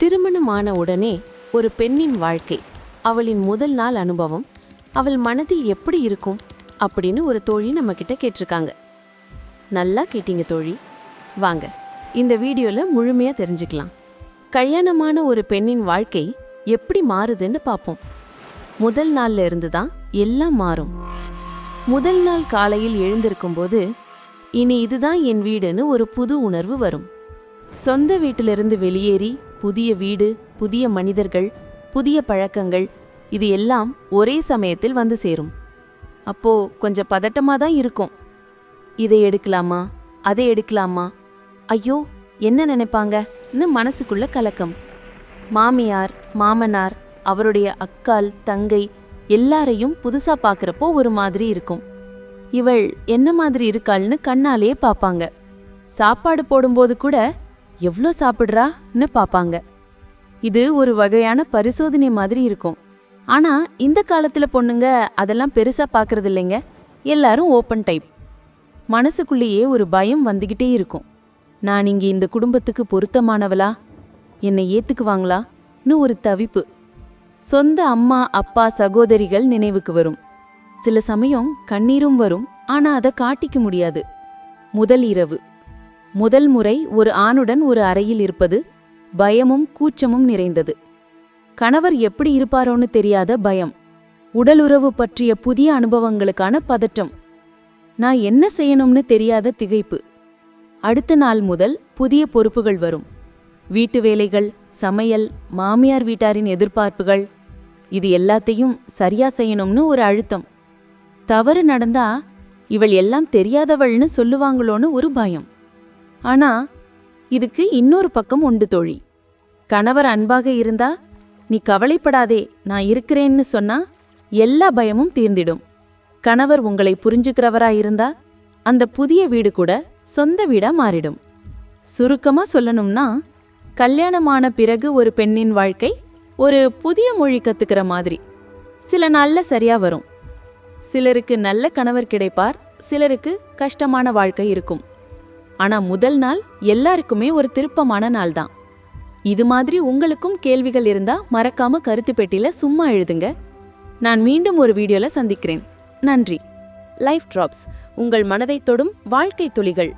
திருமணமான உடனே ஒரு பெண்ணின் வாழ்க்கை அவளின் முதல் நாள் அனுபவம் அவள் மனதில் எப்படி இருக்கும் அப்படின்னு ஒரு தோழி நம்ம கிட்ட கேட்டிருக்காங்க. நல்லா கேட்டீங்க தோழி. வாங்க இந்த வீடியோல முழுமையா தெரிஞ்சுக்கலாம். கல்யாணமான ஒரு பெண்ணின் வாழ்க்கை எப்படி மாறுதுன்னு பார்ப்போம் முதல் நாள்ல இருந்து தான் எல்லாம் மாறும். முதல் நாள் காலையில் எழுந்திருக்கும் போது இனி இதுதான் என் வீடுன்னு ஒரு புது உணர்வு வரும். சொந்த வீட்டிலிருந்து வெளியேறி புதிய வீடு புதிய மனிதர்கள் புதிய பழக்கங்கள் இது எல்லாம் ஒரே சமயத்தில் வந்து சேரும். அப்போ கொஞ்சம் பதட்டமாக தான் இருக்கும். இதை எடுக்கலாமா? அதை எடுக்கலாமா? ஐயோ என்ன நினைப்பாங்கன்னு மனசுக்குள்ள கலக்கம். மாமியார் மாமனார் அவருடைய அக்கால் தங்கை எல்லாரையும் புதுசா பார்க்குறப்போ ஒரு மாதிரி இருக்கும். இவள் என்ன மாதிரி இருக்காள்னு கண்ணாலேயே பார்ப்பாங்க சாப்பாடு போடும்போது கூட எவ்வளோ சாப்பிட்றான்னு பார்ப்பாங்க இது ஒரு வகையான பரிசோதனை மாதிரி இருக்கும். ஆனால் இந்த காலத்தில் பொண்ணுங்க அதெல்லாம் பெருசாக பார்க்கறது இல்லைங்க எல்லாரும் ஓப்பன் டைப். மனசுக்குள்ளேயே ஒரு பயம் வந்துக்கிட்டே இருக்கும். நான் இங்கே இந்த குடும்பத்துக்கு பொருத்தமானவளா? என்னை ஏற்றுக்குவாங்களான்னு ஒரு தவிப்பு. சொந்த அம்மா அப்பா சகோதரிகள் நினைவுக்கு வரும். சில சமயம் கண்ணீரும் வரும். ஆனால் அதை காட்டிக்க முடியாது. முதல் இரவு. முதல் முறை ஒரு ஆணுடன் ஒரு அறையில் இருப்பது பயமும் கூச்சமும் நிறைந்தது. கணவர் எப்படி இருப்பாரோன்னு தெரியாத பயம். உடலுறவு பற்றிய புதிய அனுபவங்களுக்கான பதட்டம். நான் என்ன செய்யணும்னு தெரியாத திகைப்பு. அடுத்த நாள் முதல் புதிய பொறுப்புகள் வரும். வீட்டு வேலைகள் சமையல் மாமியார் வீட்டாரின் எதிர்பார்ப்புகள். இது எல்லாத்தையும் சரியா செய்யணும்னு ஒரு அழுத்தம். தவறு நடந்தா இவள் எல்லாம் தெரியாதவள்னு சொல்லுவாங்களோன்னு ஒரு பயம். ஆனா இதுக்கு இன்னொரு பக்கம் உண்டு தோழி. கணவர் அன்பாக இருந்தா நீ கவலைப்படாதே நான் இருக்கிறேன்னு சொன்னா எல்லா பயமும் தீர்ந்திடும். கணவர் உங்களை புரிஞ்சுக்கிறவரா இருந்தா அந்த புதிய வீடு கூட சொந்த வீடா மாறிடும். சுருக்கமா சொல்லணும்னா கல்யாணமான பிறகு ஒரு பெண்ணின் வாழ்க்கை ஒரு புதிய மொழி கத்துக்கிற மாதிரி. சில நாள்ல சரியா வரும். சிலருக்கு நல்ல கணவர் கிடைப்பார் சிலருக்கு கஷ்டமான வாழ்க்கை இருக்கும். ஆனா முதல் நாள் எல்லாருக்குமே ஒரு திருப்பமான நாள் தான் இது மாதிரி உங்களுக்கும் கேள்விகள் இருந்தா மறக்காம கருத்து பெட்டியில சும்மா எழுதுங்க. நான் மீண்டும் ஒரு வீடியோல சந்திக்கிறேன். நன்றி. லைஃப் டிராப்ஸ் உங்கள் மனதை தொடும் வாழ்க்கை துளிகள்.